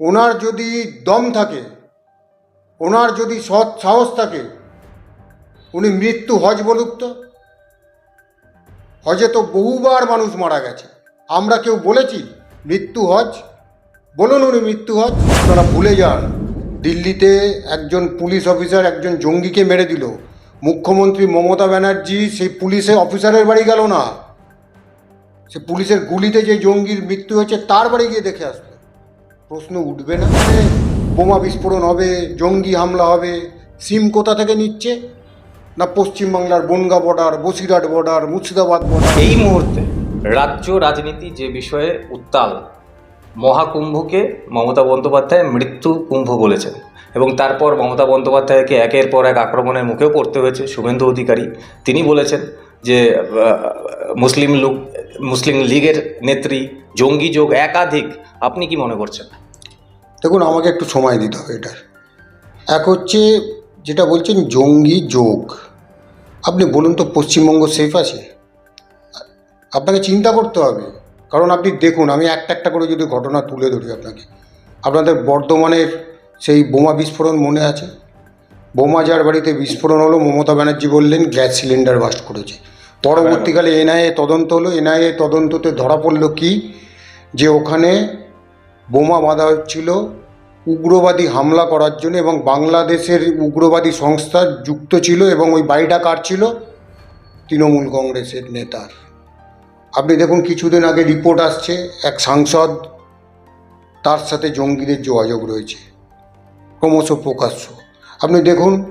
ওনার যদি দম থাকে, ওনার যদি সৎ সাহস থাকে, উনি মৃত্যু হজ বলুক তো? হজে তো বহুবার মানুষ মারা গেছে। আমরা কেউ বলেছি, মৃত্যু হজ বলুন উনি মৃত্যু হজ। আপনারা ভুলে যান। দিল্লিতে একজন পুলিশ অফিসার একজন জঙ্গিকে মেরে দিল। মুখ্যমন্ত্রী মমতা ব্যানার্জি সেই পুলিশের অফিসারের বাড়ি গেল না। সে পুলিশের গুলিতে যে জঙ্গির মৃত্যু হয়েছে, তার বাড়ি গিয়ে দেখে আসলো। প্রশ্ন উঠবে না। যে বোমা বিস্ফোরণ হবে, জঙ্গি হামলা হবে, সিম কোথা থেকে নিচ্ছে? না পশ্চিমবাংলার Bangaon border Basirhat border Murshidabad border এই মুহূর্তে রাজ্য রাজনীতি যে বিষয়ে উত্তাল, মহাকুম্ভকে মমতা বন্দ্যোপাধ্যায় মৃত্যু কুম্ভ বলেছেন এবং তারপর মমতা বন্দ্যোপাধ্যায়কে একের পর এক আক্রমণের মুখেও পড়তে হয়েছে, শুভেন্দু অধিকারী। তিনি বলেছেন যে মুসলিম লোক, মুসলিম লীগের নেত্রী, জঙ্গি যোগ একাধিক, আপনি কি মনে করছেন? দেখুন, আমাকে একটু সময় দিতে হবে এটার। এক হচ্ছে, যেটা বলছেন জঙ্গি যোগ। আপনি বলুন তো, পশ্চিমবঙ্গ সেফ আছে? আপনাকে চিন্তা করতে হবে। কারণ আপনি দেখুন, আমি একটা একটা করে যদি ঘটনা তুলে ধরি আপনাকে। আপনাদের বর্ধমানের সেই বোমা বিস্ফোরণ মনে আছে? বোমা যার বাড়িতে বিস্ফোরণ হলো, মমতা ব্যানার্জি বললেন, গ্যাস সিলিন্ডার বাস্ট করেছে। পরবর্তীকালে এনআইএ তদন্ত হলো। এনআইএ তদন্ততে ধরা পড়ল কি? যে ওখানে বোমা বাঁধা হচ্ছিল উগ্রবাদী হামলা করার জন্য এবং বাংলাদেশের উগ্রবাদী সংস্থা যুক্ত ছিল এবং ওই বাড়িটা কার ছিল? তৃণমূল কংগ্রেসের নেতার। আপনি দেখুন, কিছুদিন আগে রিপোর্ট আসছে, এক সাংসদ তার সাথে জঙ্গিদের যোগাযোগ রয়েছে। ক্রমশ প্রকাশ্য। আপনি দেখুন,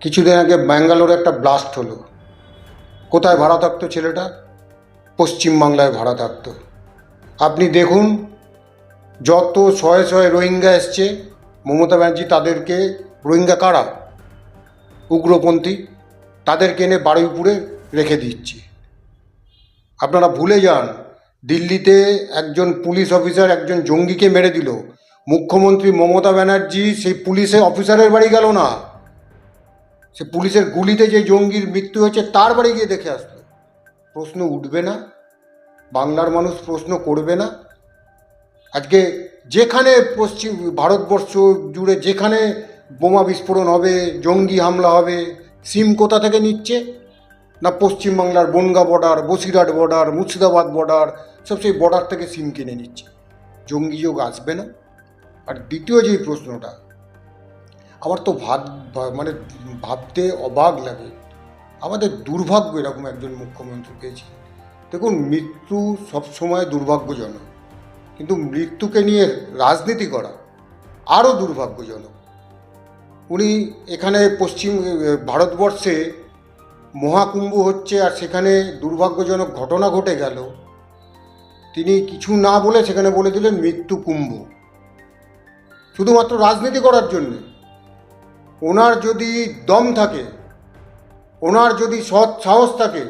কিছুদিন আগে ব্যাঙ্গালোরে একটা ব্লাস্ট হলো। কোথায় ভাড়া থাকতো ছেলেটা? পশ্চিমবাংলায় ভাড়া থাকতো আপনি দেখুন, যত শয়ে শয়ে রোহিঙ্গা এসছে, মমতা ব্যানার্জি তাদেরকে, রোহিঙ্গা কারা? উগ্রপন্থী, তাদেরকে এনে বারুইপুরে রেখে দিচ্ছে। আপনারা ভুলে যান, দিল্লিতে একজন পুলিশ অফিসার একজন জঙ্গিকে মেরে দিল। মুখ্যমন্ত্রী মমতা ব্যানার্জি সেই পুলিশের অফিসারের বাড়ি গেল না। সে পুলিশের গুলিতে যে জঙ্গির মৃত্যু হয়েছে, তার বাড়ি গিয়ে দেখে আসলো। প্রশ্ন উঠবে না, বাংলার মানুষ প্রশ্ন করবে না। আজকে যেখানে পশ্চিম, ভারতবর্ষ জুড়ে যেখানে বোমা বিস্ফোরণ হবে, জঙ্গি হামলা হবে, সিম কোথা থেকে নিচ্ছে? না পশ্চিমবাংলার Bangaon border Basirhat border Murshidabad border সব সেই বর্ডার থেকে সিম কিনে নিচ্ছে। জঙ্গি যোগ আসবে না। আর দ্বিতীয় যে প্রশ্নটা আমার তো ভাব মানে ভাবতে অবাক লাগে। আমাদের দুর্ভাগ্য এরকম একজন মুখ্যমন্ত্রী পেয়েছি দেখুন, মৃত্যু সবসময় দুর্ভাগ্যজনক। কিন্তু মৃত্যুকে নিয়ে রাজনীতি করা আরও দুর্ভাগ্যজনক। উনি এখানে পশ্চিম ভারতবর্ষে মহাকুম্ভ হচ্ছে আর সেখানে দুর্ভাগ্যজনক ঘটনা ঘটে গেল। তিনি কিছু না বলে সেখানে বলে দিলেন মৃত্যু কুম্ভ। শুধুমাত্র রাজনীতি করার জন্যে। ওনার যদি দম থাকে, ওনার যদি সৎ সাহস থাকে,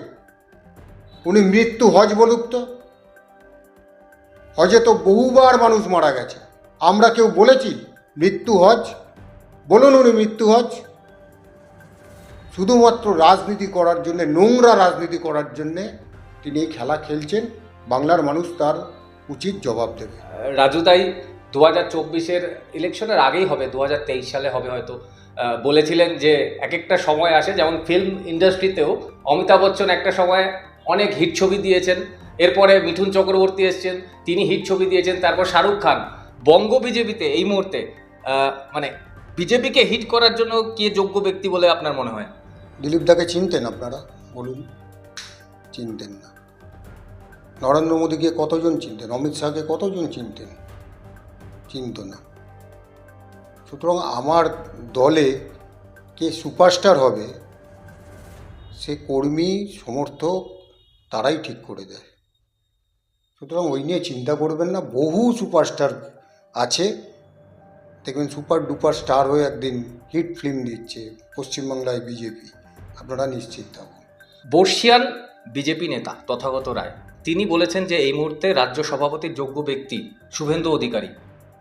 উনি মৃত্যু হজ বলুক তো? হজে তো বহুবার মানুষ মারা গেছে। আমরা কেউ বলেছি, মৃত্যু হজ? বলুন উনি মৃত্যু হজ। শুধুমাত্র রাজনীতি করার জন্যে, নোংরা রাজনীতি করার জন্যে তিনি খেলা খেলছেন। বাংলার মানুষ তার উচিত জবাব দেবে। রাজু তাই দু হাজার চব্বিশের ইলেকশনের আগেই হবে, দু হাজার তেইশ সালে হবে হয়তো। বলেছিলেন যে এক একটা সময় আসে, যেমন ফিল্ম ইন্ডাস্ট্রিতেও অমিতাভ বচ্চন একটা সময় অনেক হিট ছবি দিয়েছেন, এরপরে মিঠুন চক্রবর্তী এসছেন, তিনি হিট ছবি দিয়েছেন, তারপর শাহরুখ খান। বঙ্গ বিজেপিতে এই মুহূর্তে মানে বিজেপিকে হিট করার জন্য কে যোগ্য ব্যক্তি বলে আপনার মনে হয়? দিলীপ দাকে চিনতেন আপনারা? বলুন। চিনতেন না। নরেন্দ্র মোদীকে কতজন চিনতেন? অমিত শাহকে কতজন চিনতেন? চিনত না। সুতরাং আমার দলে কে সুপারস্টার হবে, সে কর্মী, সমর্থক তারাই ঠিক করে দেয়। সুতরাং ওই নিয়ে চিন্তা করবেন না, বহু সুপারস্টার আছে। দেখবেন সুপার ডুপার স্টার হয়ে একদিন হিট ফিল্ম দিচ্ছে পশ্চিমবাংলায় বিজেপি। আপনারা নিশ্চিত থাকুন। বর্ষিয়ান বিজেপি নেতা তথাগত রায়, তিনি বলেছেন যে এই মুহূর্তে রাজ্য সভাপতির যোগ্য ব্যক্তি শুভেন্দু অধিকারী।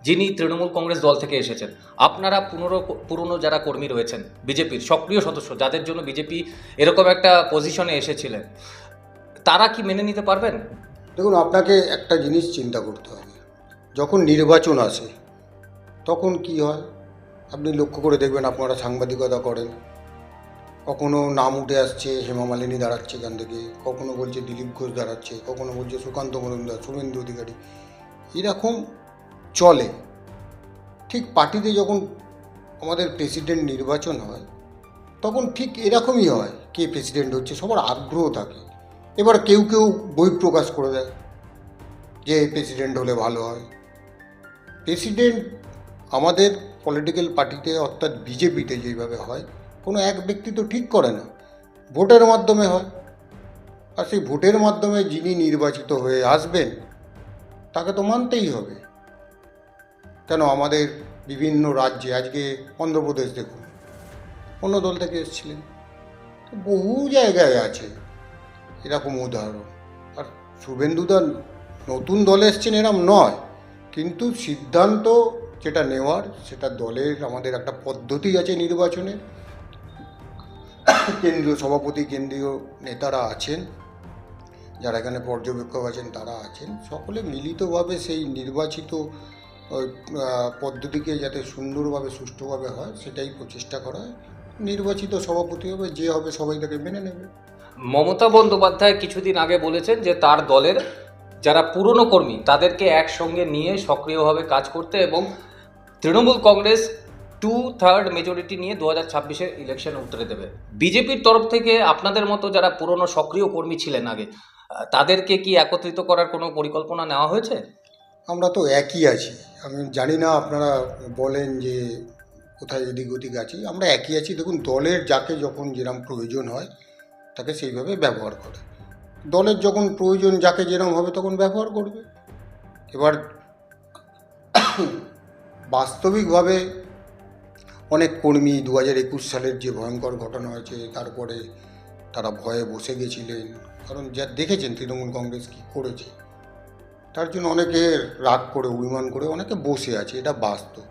যিনি তৃণমূল কংগ্রেস দল থেকে এসেছেন, আপনারা পুনরো পুরনো যারা কর্মী রয়েছেন, বিজেপির সক্রিয় সদস্য, যাদের জন্য বিজেপি এরকম একটা পজিশনে এসেছিলেন, তারা কি মেনে নিতে পারবেন? দেখুন, আপনাকে একটা জিনিস চিন্তা করতে হবে। যখন নির্বাচন আসে, তখন কি হয়? আপনি লক্ষ্য করে দেখবেন আপনারা সাংবাদিকতা করেন। কখনো নাম উঠে আসছে, হেমা মালিনী দাঁড়াচ্ছে এখান থেকে, কখনো বলছে দিলীপ ঘোষ দাঁড়াচ্ছে, কখনো বলছে সুকান্ত মজুমদার, শুভেন্দু অধিকারী। এরকম চলে। ঠিক পার্টিতে যখন আমাদের প্রেসিডেন্ট নির্বাচন হয়, তখন ঠিক এরকমই হয় কে প্রেসিডেন্ট হচ্ছে, সবার আগ্রহ থাকে। এবার কেউ কেউ বই প্রকাশ করে দেয় যে প্রেসিডেন্ট হলে ভালো হয়। প্রেসিডেন্ট আমাদের পলিটিক্যাল পার্টিতে অর্থাৎ বিজেপিতে যেভাবে হয়, কোনো এক ব্যক্তি তো ঠিক করে না। ভোটের মাধ্যমে হয়। আর সেই ভোটের মাধ্যমে যিনি নির্বাচিত হয়ে আসবেন, তাকে তো মানতেই হবে। কেন আমাদের বিভিন্ন রাজ্যে, আজকে অন্ধ্রপ্রদেশ দেখুন, অন্য দল থেকে এসেছিলেন। বহু জায়গায় আছে এরকম উদাহরণ। আর শুভেন্দুদা নতুন দলে এসছেন এরম নয়, কিন্তু সিদ্ধান্ত যেটা নেওয়ার, সেটা দলের আমাদের একটা পদ্ধতি আছে নির্বাচনে। কেন্দ্রীয় সভাপতি, কেন্দ্রীয় নেতারা আছেন, যারা এখানে পর্যবেক্ষক আছেন, তারা আছেন। সকলে মিলিতভাবে সেই নির্বাচিত ওই, পদ্ধতিকে যাতে সুন্দরভাবে সুষ্ঠুভাবে হয় সেটাই প্রচেষ্টা করা হয়। নির্বাচিত সভাপতি হবে যে হবে সবাই তাকে মেনে নেবে। মমতা বন্দ্যোপাধ্যায় কিছুদিন আগে বলেছেন যে তার দলের যারা পুরনো কর্মী তাদেরকে একসঙ্গে নিয়ে সক্রিয়ভাবে কাজ করতে এবং Trinamool Congress two third majority নিয়ে দু হাজার ছাব্বিশের ইলেকশন উতরে দেবে। বিজেপির তরফ থেকে আপনাদের মতো যারা পুরনো সক্রিয় কর্মী ছিলেন আগে তাদেরকে কি একত্রিত করার কোনো পরিকল্পনা নেওয়া হয়েছে? আমরা তো একই আছি। আমি জানি না আপনারা বলেন যে কোথায় এদিক ওদিক আছি। আমরা একই আছি। দেখুন, দলের যাকে যখন যেরকম প্রয়োজন হয়, তাকে সেইভাবে ব্যবহার করে। দলের যখন প্রয়োজন যাকে যেরকম হবে তখন ব্যবহার করবে। এবার বাস্তবিকভাবে অনেক কর্মী দু হাজার একুশ সালের যে ভয়ঙ্কর ঘটনা হয়েছে, তারপরে তারা ভয়ে বসে গেছিলেন। কারণ যা দেখেছেন তৃণমূল কংগ্রেস কী করেছে? তার জন্য অনেকে রাগ করে, অভিমান করে, অনেকে বসে আছে, এটা বাস্তব।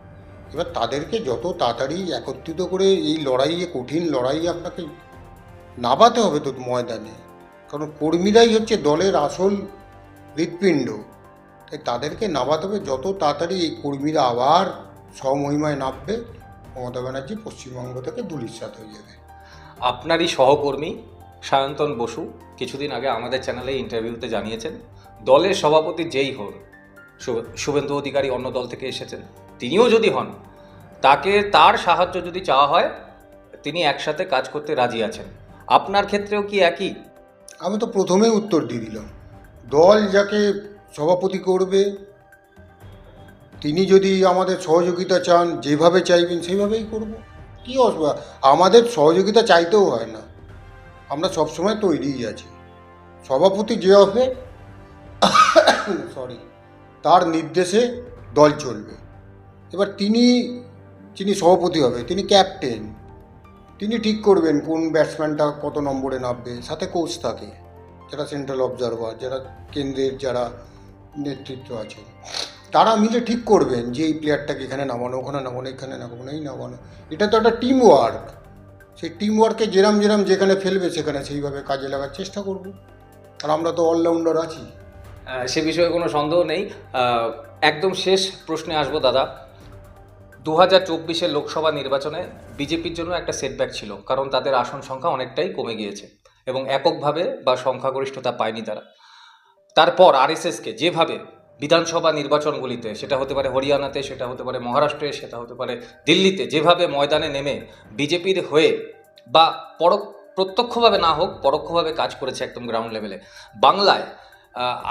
এবার তাদেরকে যত তাড়াতাড়ি একত্রিত করে এই লড়াইয়ে কঠিন লড়াইয়ে আপনাকে নাবাতে হবে তো ময়দানে। কারণ কর্মীরাই হচ্ছে দলের আসল হৃৎপিণ্ড। তাই তাদেরকে নামাতে হবে, যত তাড়াতাড়ি এই কর্মীরা আবার স্বমহিমায় নামবে, মমতা ব্যানার্জি পশ্চিমবঙ্গ থেকে ধুলিস্বাত হয়ে যাবে। আপনারই সহকর্মী সায়ন্তন বসু কিছুদিন আগে আমাদের চ্যানেলে ইন্টারভিউতে জানিয়েছেন দলের সভাপতি যেই হন শুভেন্দু অধিকারী অন্য দল থেকে এসেছেন, তিনিও যদি হন, তাকে তার সাহায্য যদি চাওয়া হয়, তিনি একসাথে কাজ করতে রাজি আছেন। আপনার ক্ষেত্রেও কি একই? আমি তো প্রথমেই উত্তর দিয়ে দিলাম। দল যাকে সভাপতি করবে, তিনি যদি আমাদের সহযোগিতা চান, যেভাবে চাইবেন সেইভাবেই করব। কী অসুবিধা? আমাদের সহযোগিতা চাইতেও হয় না। আমরা সবসময় তৈরিই আছি। সভাপতি যে হবে সরি তার নির্দেশে দল চলবে। এবার তিনি যিনি সভাপতি হবে, তিনি ক্যাপ্টেন তিনি ঠিক করবেন কোন ব্যাটসম্যানটা কত নম্বরে নামবে, সাথে কোচ থাকে, যারা সেন্ট্রাল অবজারভার যারা কেন্দ্রের যারা নেতৃত্ব আছে তারা মিলে ঠিক করবেন যে এই প্লেয়ারটাকে এখানে নামানো, ওখানে নামানো, এখানে নামানো, এই নামানো। এটা তো একটা টিম ওয়ার্ক সেই টিম ওয়ার্কে যেরাম যেরাম যেখানে ফেলবে, সেখানে সেইভাবে কাজে লাগার চেষ্টা করব। আর আমরা তো অলরাউন্ডার আছি। সে বিষয়ে কোনো সন্দেহ নেই। একদম শেষ প্রশ্নে আসব দাদা। দু হাজার চব্বিশের লোকসভা নির্বাচনে বিজেপির জন্য একটা সেটব্যাক ছিল, কারণ তাদের আসন সংখ্যা অনেকটাই কমে গিয়েছে এবং এককভাবে বা সংখ্যাগরিষ্ঠতা পায়নি তারা। তারপর আরএসএসকে যেভাবে বিধানসভা নির্বাচনগুলিতে, সেটা হতে পারে হরিয়ানাতে, সেটা হতে পারে মহারাষ্ট্রে, সেটা হতে পারে দিল্লিতে, যেভাবে ময়দানে নেমে বিজেপির হয়ে বা পর প্রত্যক্ষভাবে না হোক, পরোক্ষভাবে কাজ করেছে একদম গ্রাউন্ড লেভেলে বাংলায়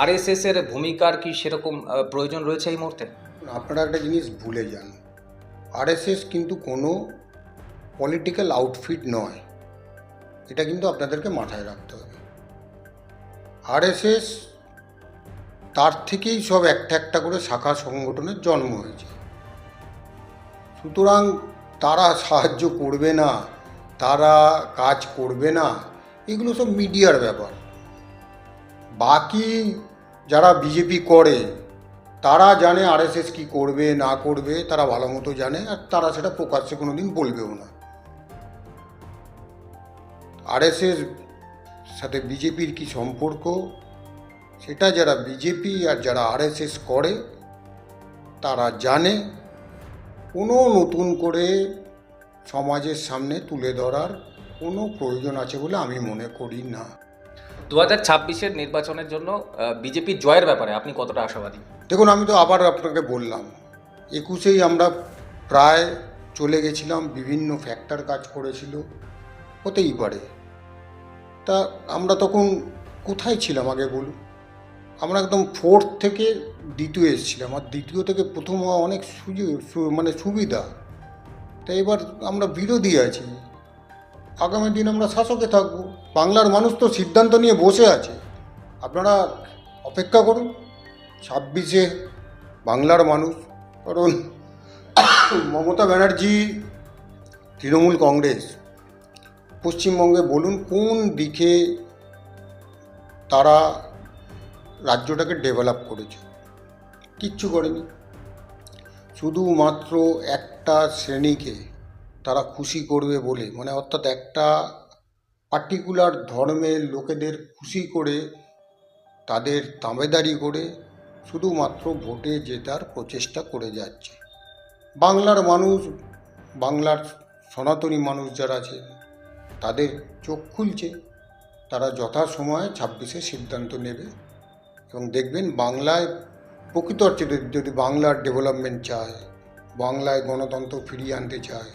আরএসএস এর ভূমিকার কি সেরকম প্রয়োজন রয়েছে এই মুহূর্তে? আপনারা একটা জিনিস ভুলে যান। আরএসএস কিন্তু কোনো পলিটিক্যাল আউটফিট নয়। এটা কিন্তু আপনাদেরকে মাথায় রাখতে হবে। আরএসএস তার থেকেই সব একটা একটা করে শাখা সংগঠনের জন্ম হয়েছে। সুতরাং তারা সাহায্য করবে না, তারা কাজ করবে না, এগুলো সব মিডিয়ার ব্যাপার। বাকি যারা বিজেপি করে, তারা জানে আরএসএস কি করবে, না করবে, তারা ভালো মতো জানে, আর তারা সেটা প্রকাশ্যে কোনো দিন বলবেও না। আরএসএস সাথে বিজেপির কি সম্পর্ক? সেটা যারা বিজেপি আর যারা আরএসএস করে, তারা জানে। কোনো নতুন করে সমাজের সামনে তুলে ধরার কোনো প্রয়োজন আছে বলে আমি মনে করি না। দু হাজার ছাব্বিশের নির্বাচনের জন্য বিজেপি জয়ের ব্যাপারে আপনি কতটা আশাবাদী? দেখুন, আমি তো আবার আপনাকে বললাম, একুশেই আমরা প্রায় চলে গেছিলাম, বিভিন্ন ফ্যাক্টর কাজ করেছিল, হতেই পারে। তা আমরা তখন কোথায় ছিলাম আগে বলুন? আমরা একদম ফোর্থ থেকে দ্বিতীয় এসেছিলাম, আর দ্বিতীয় থেকে প্রথম হওয়া অনেক সুযোগ মানে সুবিধা। তা এবার আমরা বিরোধী আছি আগামী দিন আমরা শাসকে থাকব। বাংলার মানুষ তো সিদ্ধান্ত নিয়ে বসে আছে। আপনারা অপেক্ষা করুন। ছাব্বিশে বাংলার মানুষ, কারণ মমতা ব্যানার্জি, তৃণমূল কংগ্রেস, পশ্চিমবঙ্গে বলুন কোন দিকে তারা রাজ্যটাকে ডেভেলপ করেছে। কিচ্ছু করেনি। শুধুমাত্র একটা শ্রেণীকে তারা খুশি করবে বলে। মানে অর্থাৎ একটা পার্টিকুলার ধর্মের লোকেদের খুশি করে, তাদের তাঁবেদারি করে শুধুমাত্র ভোটে জেতার প্রচেষ্টা করে যাচ্ছে। বাংলার মানুষ, বাংলার সনাতনী মানুষ যারা আছে, তাদের চোখ খুলছে। তারা যথাসময়ে ছাব্বিশে সিদ্ধান্ত নেবে এবং দেখবেন বাংলায় প্রকৃত অর্থে যদি বাংলার ডেভেলপমেন্ট চায়, বাংলায় গণতন্ত্র ফিরিয়ে আনতে চায়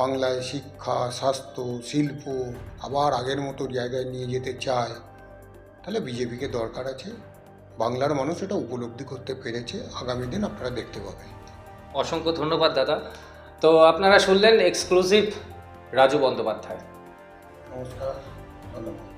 বাংলায় শিক্ষা স্বাস্থ্য শিল্প আবার আগের মতো জায়গায় নিয়ে যেতে চায় তাহলে বিজেপিকে দরকার আছে। বাংলার মানুষ এটা উপলব্ধি করতে পেরেছে আগামী দিন আপনারা দেখতে পাবেন। অসংখ্য ধন্যবাদ দাদা। তো আপনারা শুনলেন এক্সক্লুসিভ রাজু বন্দ্যোপাধ্যায়। নমস্কার ধন্যবাদ।